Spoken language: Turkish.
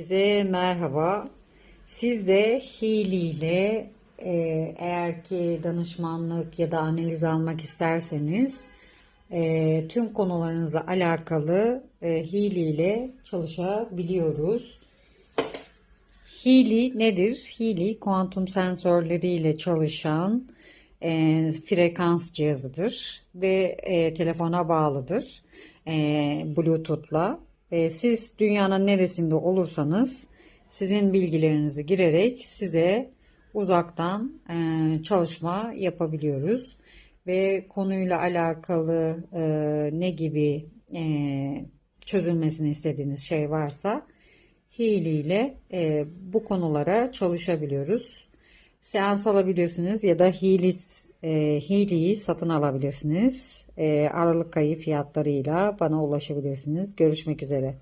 Size merhaba. Siz de Hili ile e, eğer ki danışmanlık ya da analiz almak isterseniz e, tüm konularınızla alakalı e, Hili ile çalışabiliyoruz. Hili nedir? Hili kuantum sensörleriyle çalışan e, frekans cihazıdır ve e, telefona bağlıdır e, Bluetooth'la. E, siz dünyanın neresinde olursanız sizin bilgilerinizi girerek size uzaktan e, çalışma yapabiliyoruz ve konuyla alakalı e, ne gibi e, çözülmesini istediğiniz şey varsa Hili ile e, bu konulara çalışabiliyoruz. Seans alabilirsiniz ya da Hili, e, satın alabilirsiniz. E, Aralık ayı fiyatlarıyla bana ulaşabilirsiniz. Görüşmek üzere.